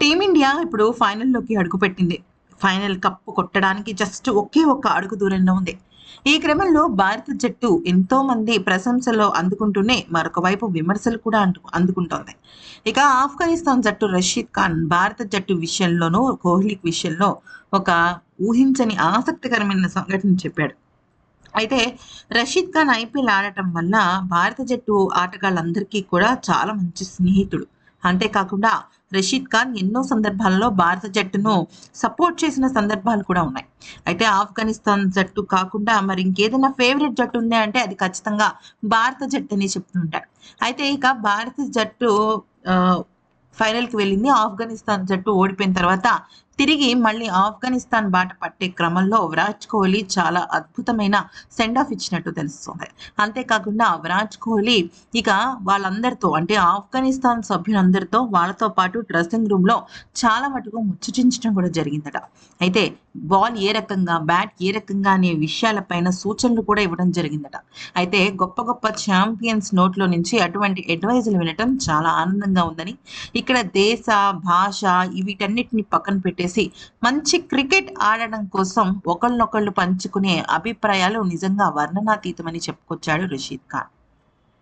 Team India ఇప్పుడు ఫైనల్లోకి అడుగుపెట్టింది. ఫైనల్ కప్పు కొట్టడానికి జస్ట్ ఒకే ఒక్క అడుగు దూరంలో ఉంది. ఈ క్రమంలో భారత జట్టు ఎంతో మంది ప్రశంసలు అందుకుంటూనే మరొక వైపు విమర్శలు కూడా అంటు అందుకుంటోంది. ఇక ఆఫ్ఘనిస్తాన్ జట్టు రషీద్ ఖాన్ భారత జట్టు విషయంలోనూ కోహ్లీ విషయంలో ఒక ఊహించని ఆసక్తికరమైన సంఘటన చెప్పాడు. అయితే రషీద్ ఖాన్ ఐపీఎల్ ఆడటం వల్ల భారత జట్టు ఆటగాళ్ళందరికీ కూడా చాలా మంచి స్నేహితుడు. అంతేకాకుండా రషీద్ ఖాన్ ఎన్నో సందర్భాల్లో భారత జట్టును సపోర్ట్ చేసిన సందర్భాలు కూడా ఉన్నాయి. అయితే ఆఫ్ఘనిస్తాన్ జట్టు కాకుండా మరి ఇంకేదైనా ఫేవరెట్ జట్టు ఉంది అంటే అది ఖచ్చితంగా భారత జట్టు అని చెప్తుంటాడు అయితే ఇక భారత జట్టు ఫైనల్కి వెళ్ళింది. ఆఫ్ఘనిస్తాన్ జట్టు ఓడిపోయిన తర్వాత తిరిగి మళ్ళీ ఆఫ్ఘనిస్తాన్ బాట పట్టే క్రమంలో విరాట్ కోహ్లీ చాలా అద్భుతమైన సెండ్ ఆఫ్ ఇచ్చినట్టు తెలుస్తుంది. అంతేకాకుండా విరాట్ కోహ్లీ ఇక వాళ్ళందరితో అంటే ఆఫ్ఘనిస్తాన్ సభ్యులందరితో వాళ్ళతో పాటు డ్రెస్సింగ్ రూమ్లో చాలా మటుకు ముచ్చటించడం కూడా జరిగిందట. అయితే బాల్ ఏ రకంగా బ్యాట్ ఏ రకంగా అనే విషయాలపైన సూచనలు కూడా ఇవ్వడం జరిగిందట. అయితే గొప్ప గొప్ప ఛాంపియన్స్ నోట్లో నుంచి అటువంటి అడ్వైజులు వినటం చాలా ఆనందంగా ఉందని ఇక్కడ దేశ భాష వీటన్నిటిని పక్కన చేసి మంచి క్రికెట్ ఆడడం కోసం ఒకళ్ళనొకళ్ళు పంచుకునే అభిప్రాయాలు నిజంగా వర్ణనాతీతమని చెప్పుకొచ్చాడు రషీద్ ఖాన్.